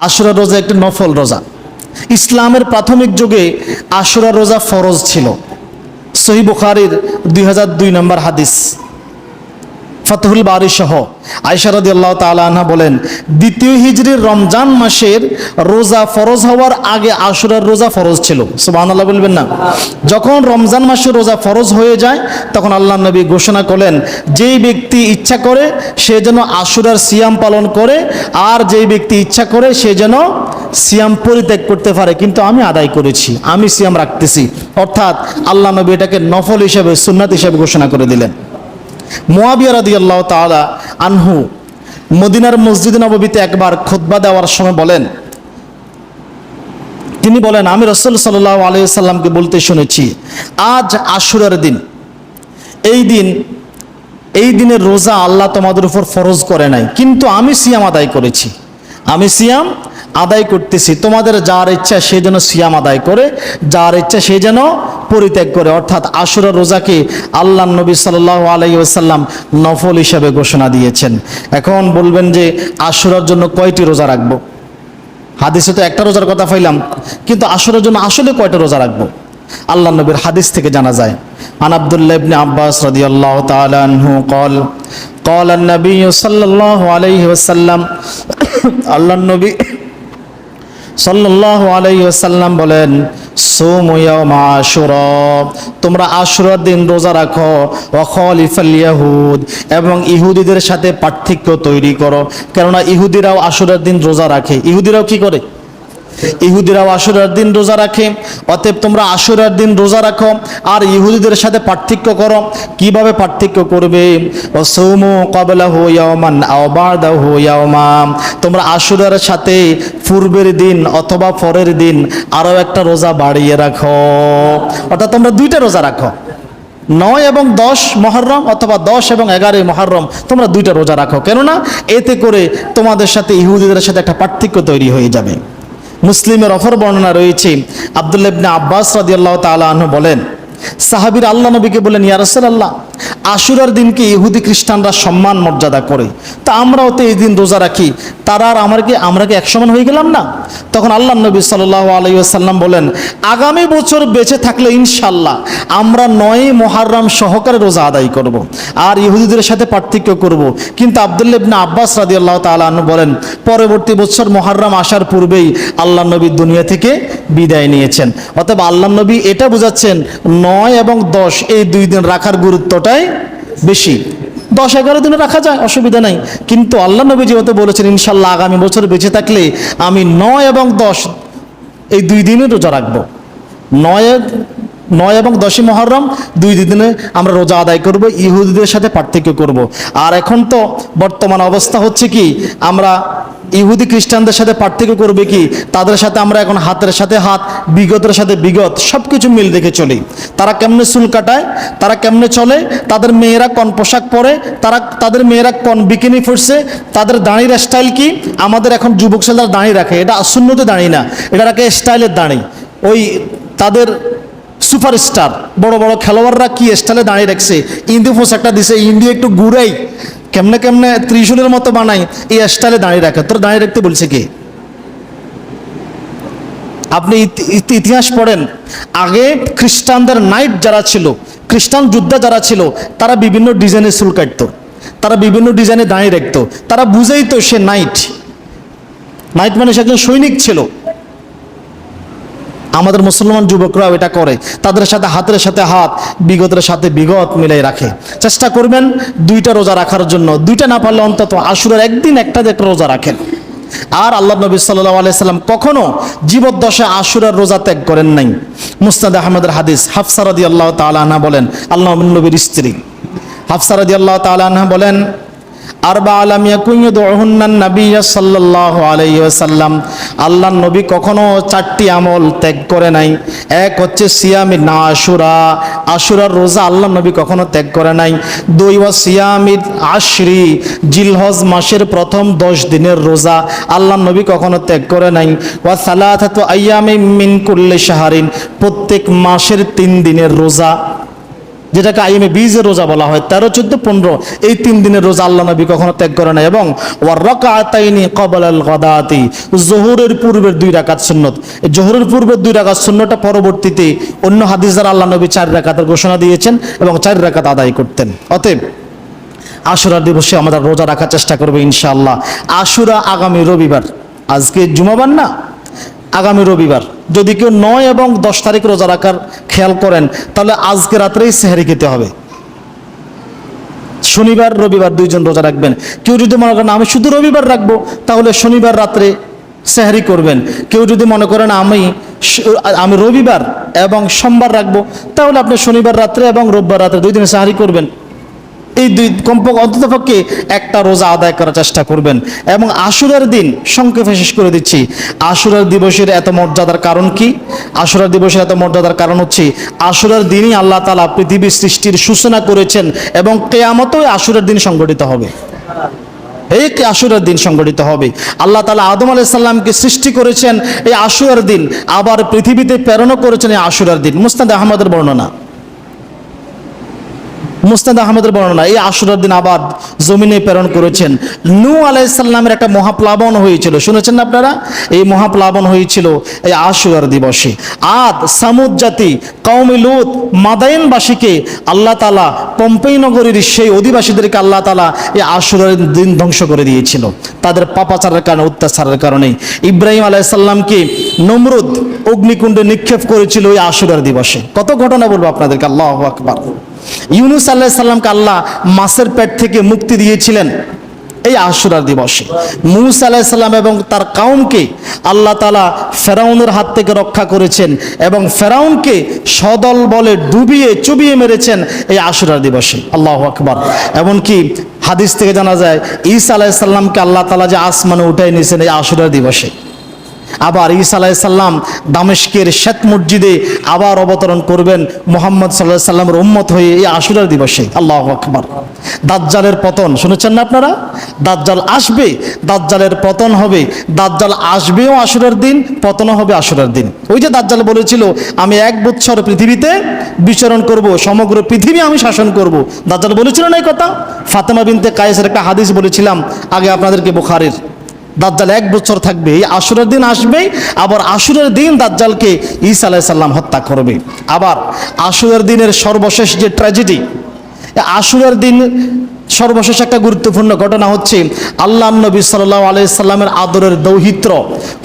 আশুরা রোজা একটি নফল রোজা। ইসলামের প্রাথমিক যুগে আশুরা রোজা ফরজ ছিল। সহি বুখারির দুই হাজার দুই নম্বর হাদিস। ফতহুল বারি সহ। আয়সারদি আল্লাহ তালা বলেন, দ্বিতীয় হিজরির রমজান মাসের রোজা ফরজ হওয়ার আগে আশুরার রোজা ফরজ ছিল। সুবাহ আল্লাহ বলবেন না। যখন রমজান মাসের রোজা ফরজ হয়ে যায়, তখন আল্লাহ নবী ঘোষণা করলেন, যেই ব্যক্তি ইচ্ছা করে, সে যেন আশুরার সিয়াম পালন করে, আর যেই ব্যক্তি ইচ্ছা করে, সে যেন সিয়াম পরিত্যাগ করতে পারে। কিন্তু আমি আদায় করেছি, আমি সিয়াম রাখতেছি। অর্থাৎ আল্লাহ নবী এটাকে নফল হিসেবে, সুন্নাত হিসেবে ঘোষণা করে দিলেন। মোয়াবিয়া রাদি আল্লাহ তালা আনহু মদিনার মসজিদ নবীতে একবার খুতবা দেওয়ার সময় বলেন। তিনি বলেন, আমি রসুল সাল্লাহ আলাইসাল্লামকে বলতে শুনেছি, আজ আশুরার দিন। এই দিন, এই দিনের রোজা আল্লাহ তোমাদের উপর ফরজ করে নাই, কিন্তু আমি সিয়াম আদায় করেছি। আমি সিয়াম আদায় করতেছি। তোমাদের যার ইচ্ছা সে যেন সিয়াম আদায় করে, যার ইচ্ছা সে যেন পরিত্যাগ করে অর্থাৎ আশুরা রোজাকে আল্লাহ নবী সাল্লাহ আলাইসাল্লাম নফল হিসাবে ঘোষণা দিয়েছেন এখন বলবেন যে আশুরার জন্য কয়টি রোজা রাখবো হাদিসে তো একটা রোজার কথা পাইলাম কিন্তু আসরের জন্য আসলে কয়টা রোজা রাখবো আল্লাহ নবীর হাদিস থেকে জানা যায় আন আব্দুল্লাহ ইবনে আব্বাস রাদিয়াল্লাহু তাআলা আনহু قال قال النبي صلى الله عليه وسلم আল্লাহ নবী সাল্লাল্লাহু আলাইহি ওয়াসাল্লাম বলেন সোম ইয়াউমা আশুরা তোমরা আশুরার দিন রোজা রাখো অখল ইয়াহুদ, এবং ইহুদিদের সাথে পার্থক্য তৈরি করো। কেননা ইহুদিরাও আশুরার দিন রোজা রাখে। ইহুদিরাও কি করে? ইহুদিরাও আশুরার দিন রোজা রাখে। অতএব তোমরা আশুরার দিন রোজা রাখো আর ইহুদিদের সাথে পার্থক্য করো। কীভাবে পার্থক্য করবে? বাদাহু ইয়াওমা। তোমরা আশুরার সাথে পূর্বের দিন অথবা পরের দিন আরও একটা রোজা বাড়িয়ে রাখো। অর্থাৎ তোমরা দুইটা রোজা রাখো। নয় এবং দশ মহরম অথবা দশ এবং এগারোই মহরম তোমরা দুইটা রোজা রাখো। কেননা এতে করে তোমাদের সাথে ইহুদিদের সাথে একটা পার্থক্য তৈরি হয়ে যাবে। মুসলিমের অফর বর্ণনা রয়েছে। আবদুল্লাবনে আব্বাস রাজিয়াল্লাহ তালু বলেন সাহাবীর আল্লাহ নবীকে বলেন ইয়া রাসূলুল্লাহ, আশুরার দিনকে ইহুদি খ্রিস্টানরা সম্মান মর্যাদা করে তা আমরাও তো এই দিন রোজা রাখি তারা আর আমার কি, আমরা কি এক সমান হয়ে গেলাম না তখন আল্লাহ নবী সাল্লাল্লাহু আলাইহি ওয়াসাল্লাম বলেন আগামী বছর বেঁচে থাকলে ইনশাল্লাহ আমরা নয় মহারম সহকারে রোজা আদায় করব। আর ইহুদিদের সাথে পার্থক্য করব। কিন্তু আবদুল্লাহ ইবনে আব্বাস রাদিয়াল্লাহু তাআলা আনহু বলেন, পরবর্তী বছর মহারম আসার পূর্বেই আল্লাহ নবী দুনিয়া থেকে বিদায় নিয়েছেন অতএব আল্লাহ নবী এটা বোঝাচ্ছেন নয় এবং দশ, এই দুই দিন রাখার গুরুত্বটাই বেশি। দশ, এগারো দিনে রাখা যায়, অসুবিধা নাই। কিন্তু আল্লাহ নবী যেহেতু বলেছেন, ইনশাল্লাহ আগামী বছর বেঁচে থাকলে আমি নয় এবং দশ, এই দুই দিনে রোজা রাখব। নয় নয় এবং দশই মহরম, দুই দিনে আমরা রোজা আদায় করব, ইহুদিদের সাথে পার্থক্য করব। আর এখন তো বর্তমান অবস্থা হচ্ছে কি, আমরা ইহুদি খ্রিস্টানদের সাথে পার্থক্য করবে কি? তাদের সাথে আমরা এখন হাতের সাথে হাত, বিগতের সাথে বিগত সব কিছু মিল রেখে চলি। তারা কেমনে চুল কাটায়? তারা কেমনে চলে? তাদের মেয়েরা কোন পোশাক পরে? তারা, তাদের মেয়েরা কোন বিকিনি ফুটছে? তাদের দাঁড়ির স্টাইল কি? আমাদের এখন যুবক ছেলেরা দাঁড়িয়ে রাখে। এটা শূন্যতে দাঁড়িয়ে না। এটা রাখে স্টাইলের দাঁড়ি। ওই তাদের সুপারস্টার বড় বড় খেলোয়াড়রা কি স্টাইলে দাঁড়িয়ে রাখছে? ইন্দি পোশাকটা দিছে ইন্দি একটু ঘুরাই। কেমনে কেমনে ত্রিশূলের মতো বানাই, এই স্টাইলে দাঁড়িয়ে রাখে। তোর দাঁড়িয়ে রাখতে বলছে কে? আপনি ইতি- ইতি- ইতিহাস পড়েন। আগে খ্রিস্টানদের নাইট যারা ছিল, খ্রিস্টান যোদ্ধা যারা ছিল, তারা বিভিন্ন ডিজাইনের চুল কাটতো। তারা বিভিন্ন ডিজাইনে দাঁড়িয়ে রাখতো। তারা বুঝেই তো সে নাইট। নাইট মানে সে একজন সৈনিক ছিল। আমাদের মুসলমান যুবকরাও এটা করে। তাদের সাথে হাতের সাথে হাত, বিগতের সাথে বিগত মিলাই রাখে। চেষ্টা করবেন দুইটা রোজা রাখার জন্য। দুইটা না পারলে অন্তত আশুরের একদিন একটা যে একটা রোজা রাখেন। আর আল্লাহ নবী সাল্লাহ আলাইসাল্লাম কখনো জীবদ্দশায় আশুরার রোজা ত্যাগ করেন নাই। মুস্তাদ আহমদের হাদিস হাফসারাদি আল্লাহ তালানা বলেন, আল্লাহ নবীর স্ত্রী। হাফসারাদি আল্লাহ তালানা বলেন আরবা আলাম ইয়াকুইয়ুদুহুন্নান নাবিয়্য সাল্লাল্লাহু আলাইহি ওয়াসাল্লাম। আল্লাহর নবী কখনো চারটি আমল ত্যাগ করে নাই। এক হচ্ছে সিয়ামি না আশুরা আশুরার রোজা আল্লাহর নবী কখনো ত্যাগ করে নাই। দুই ওয়া আশরি, জিলহজ মাসের প্রথম দশ দিনের রোজা আল্লাহর নবী কখনো ত্যাগ করে নাই। ওয়া সালাতাতু আইয়ামি মিন কুল্লি শাহরিন। প্রত্যেক মাসের তিন দিনের রোজা যেটাকে আইএমএ বীজের রোজা বলা হয়, তেরো, চোদ্দ, পনেরো, এই তিন দিনের রোজা আল্লাহ নবী কখনো ত্যাগ করে না এবং ওয়ার রকাতাইনি কবল আল গদাতি, জোহরের পূর্বের দুই রাকাত সুন্নত। জোহরের পূর্বের দুই রাকাত সুন্নতটা পরবর্তীতে অন্য হাদিসদার আল্লাহ নবী চার রাকাতের ঘোষণা দিয়েছেন এবং চার রাকাত আদায় করতেন। অতএব আশুরা দিবসে আমরা রোজা রাখার চেষ্টা করব ইনশাআল্লাহ। আশুরা আগামী রবিবার, আজকে জুমাবার না? আগামী রবিবার। যদি কেউ নয় এবং দশ তারিখ রোজা রাখার খেয়াল করেন, তাহলে আজকে রাত্রেই সেহারি খেতে হবে। শনিবার, রবিবার দুইজন রোজা রাখবেন। কেউ যদি মনে করেন, আমি শুধু রবিবার রাখব তাহলে শনিবার রাত্রে সেহারি করবেন। কেউ যদি মনে করেন, আমি আমি রবিবার এবং সোমবার রাখব তাহলে আপনি শনিবার রাত্রে এবং রোববার রাত্রে দুই দিন সেহারি করবেন। এই দুই কমপক্ষে অন্ততপক্ষে একটা রোজা আদায় করার চেষ্টা করবেন। এবং আশুরার দিন সংক্ষেপে শেষ করে দিচ্ছি। আশুরার দিবসের এত মর্যাদার কারণ কি? আশুরার দিবসের এত মর্যাদার কারণ হচ্ছে, আশুরার দিনই আল্লাহ তালা পৃথিবীর সৃষ্টির সূচনা করেছেন এবং কেয়ামতও আশুরার দিন সংগঠিত হবে। এই আশুরার দিন সংগঠিত হবে? আল্লাহ তালা আদম আলাইসাল্লামকে সৃষ্টি করেছেন এই আশুরার দিন, আবার পৃথিবীতে প্রেরণও করেছেন এই আশুরার দিন। মুস্তাদ আহমদের বর্ণনা। মুস্তাদ আহমদের বর্ণনা, এই আশুরার দিন আবার জমিনে প্রেরণ করেছেন। নু আলাইসাল্লামের একটা মহাপ্লাবন হয়েছিল, শুনেছেন না আপনারা? এই মহাপ্লাবন হয়েছিল এই আশুরার দিবসে। আদ, সামুদ জাতি কৌমি লুত, মাদাইনবাসীকে আল্লাহ তালা পম্পেই নগরীর সেই অধিবাসীদেরকে আল্লাহ তালা এই আশুরার দিন ধ্বংস করে দিয়েছিল। তাদের পাপাচারের কারণে, অত্যাচারের কারণে। ইব্রাহিম আলাইসাল্লামকে নমরুদ অগ্নিকুণ্ডে নিক্ষেপ করেছিল ওই আশুরার দিবসে। কত ঘটনা বলব আপনাদেরকে, আল্লাহ আকবার। ইউনুস আল্লাহ সাল্লামকে আল্লাহ মাসের পেট থেকে মুক্তি দিয়েছিলেন। এই আশুরার দিবসে। মুসা আলাহিসাল্লাম এবং তার কাউমকে আল্লাহ তালা ফেরাউনের হাত থেকে রক্ষা করেছেন এবং ফেরাউনকে সদল বলে ডুবিয়ে চুবিয়ে মেরেছেন এই আশুরার দিবসে। আল্লাহ আকবার। এমনকি হাদিস থেকে জানা যায়, ঈসা আলাহিসাল্লামকে আল্লাহ তালা যে আসমানে উঠাই নিয়েছেন এই আশুরার দিবসে। আবার ঈসা আলাইসাল্লাম দামেশকের শেত মসজিদে আবার অবতরণ করবেন মোহাম্মদ সাল্লাহ সাল্লামের উম্মত হয়ে এই আশুরার দিবসে। আল্লাহ আকবর। দাজ্জালের পতন, শুনেছেন না আপনারা? দাজ্জাল আসবে, দাজ্জালের পতন হবে। দাজ্জাল আসবেও আশুরার দিন, পতনও হবে আশুরার দিন। ওই যে দাজ্জাল বলেছিল, আমি এক বছর পৃথিবীতে বিচরণ করব, সমগ্র পৃথিবী আমি শাসন করব। দাজ্জাল বলেছিল না এই কথা? ফাতেমা বিনতে কায়েসের একটা হাদিস বলেছিলাম, আগে আপনাদেরকে বুখারের। দাজ্জাল এক বছর থাকবে, এই আশুরের দিন আসবে, আবার আশুরের দিন দাজ্জালকে ঈসা আলাইসাল্লাম হত্যা করবে। আবার আশুরের দিনের সর্বশেষ যে ট্র্যাজেডি আশুরের দিন সর্বশেষ একটা গুরুত্বপূর্ণ ঘটনা হচ্ছে, আল্লাহ নবী সাল্লাহ আলাইসাল্লামের আদরের দৌহিত্র,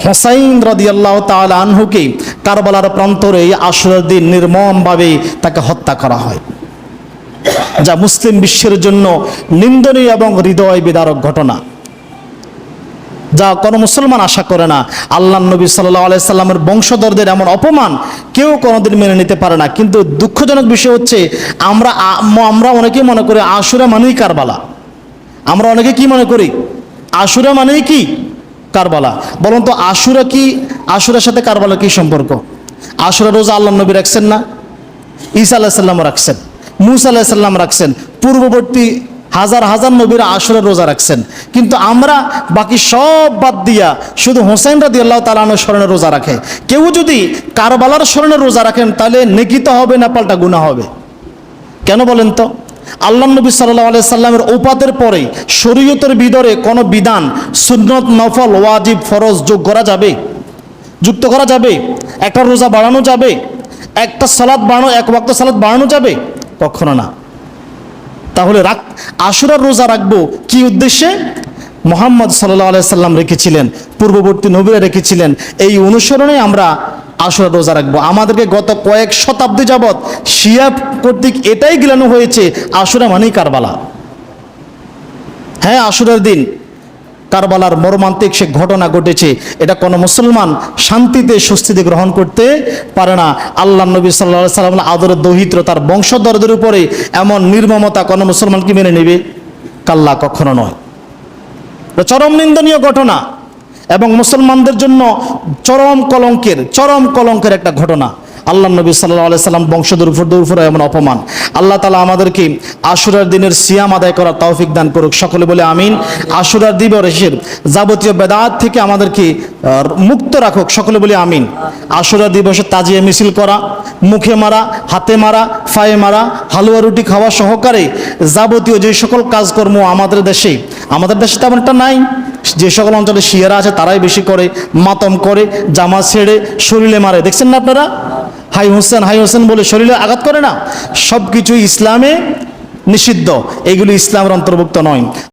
হোসাইন রদি আল্লাহ তাল আনহুকে কারবালার প্রান্তরে এই আশুরের দিন নির্মমভাবে তাকে হত্যা করা হয়। যা মুসলিম বিশ্বের জন্য নিন্দনীয় এবং হৃদয় বিদারক ঘটনা। যা কোনো মুসলমান আশা করে না। আল্লাহ নবী সাল্লাহ আলাইসাল্লামের বংশধরদের এমন অপমান কেউ কোনোদিন মেনে নিতে পারে না। কিন্তু দুঃখজনক বিষয় হচ্ছে, আমরা আমরা অনেকেই মনে করি আশুরা মানেই কারবালা। আমরা অনেকে কি মনে করি? আশুরা মানেই কি? কারবালা। বলুন তো, আশুরা কি, আশুরার সাথে কারবালা কি সম্পর্ক? আশুরা রোজা আল্লাহ নবী রাখছেন না? ঈসা আল্লাহ সাল্লাম রাখছেন। মুসা আল্লাহ সাল্লাম রাখছেন। পূর্ববর্তী হাজার হাজার নবীরা আসরে রোজা রাখছেন। কিন্তু আমরা বাকি সব বাদ দিয়া শুধু হোসেন রাদি আল্লাহ তালানোর স্মরণে রোজা রাখে। কেউ যদি কারবালার স্মরণে রোজা রাখেন, তাহলে নেকিত হবে না, পাল্টা গুণা হবে। কেন বলেন তো? আল্লাহ নবী সাল্লাহ আলাই সাল্লামের ওপাতের পরে শরীয়তের ভিতরে কোনো বিধান, সুন্নত, নফল, ওয়াজিব, ফরজ যোগ করা যাবে? যুক্ত করা যাবে? একটা রোজা বাড়ানো যাবে? একটা সালাদ বাড়ানো, এক ওয়াক্ত সালাদ বাড়ানো যাবে? কখনো না। তাহলে রাখ, আশুরার রোজা রাখব কি উদ্দেশ্যে? মোহাম্মদ সাল্লাহ আলাইসাল্লাম রেখেছিলেন, পূর্ববর্তী নবীরা রেখেছিলেন, এই অনুসরণে আমরা আশুরা রোজা রাখব। আমাদেরকে গত কয়েক শতাব্দী যাবৎ শিয়া কর্তৃক এটাই গিলানো হয়েছে, আশুরা মানেই কারবালা। হ্যাঁ আশুরার দিন। কারবালার মর্মান্তিক সে ঘটনা ঘটেছে। এটা কোনো মুসলমান শান্তিতে স্বস্তিতে গ্রহণ করতে পারে না। আল্লাহ নবী সাল্লাহ সাল্লাম আদরের দহিত্র তার বংশধরদের উপরে এমন নির্মমতা কোনো মুসলমান কি মেনে নেবে? কাল্লা কখনো নয়। চরম নিন্দনীয় ঘটনা এবং মুসলমানদের জন্য চরম কলঙ্কের চরম কলঙ্কের একটা ঘটনা। আল্লাহ নবী সাল্লাহ সাল্লাম বংশধর উপর এমন অপমান। আল্লাহ তালা আমাদেরকে আশুরার দিনের সিয়াম আদায় করার তৌফিক দান করুক। সকলে বলে আমিন। আশুরার দিবসের যাবতীয় বেদাত থেকে আমাদেরকে মুক্ত রাখুক। সকলে বলে আমিন। আশুরা দিবসে তাজিয়া মিছিল করা, মুখে মারা, হাতে মারা ফায়ে মারা, হালুয়া রুটি খাওয়া সহকারে যাবতীয় যে সকল কাজকর্ম আমাদের দেশে আমাদের দেশে তেমন একটা নাই। যে সকল অঞ্চলে শিয়ারা আছে, তারাই বেশি করে মাতম করে, জামা ছেড়ে শরীরে মারে। দেখছেন না আপনারা? হাই হোসেন হাই হোসেন বলে শরীরে আঘাত করে না? সব কিছু ইসলামে নিষিদ্ধ। এগুলি ইসলামের অন্তর্ভুক্ত নয়।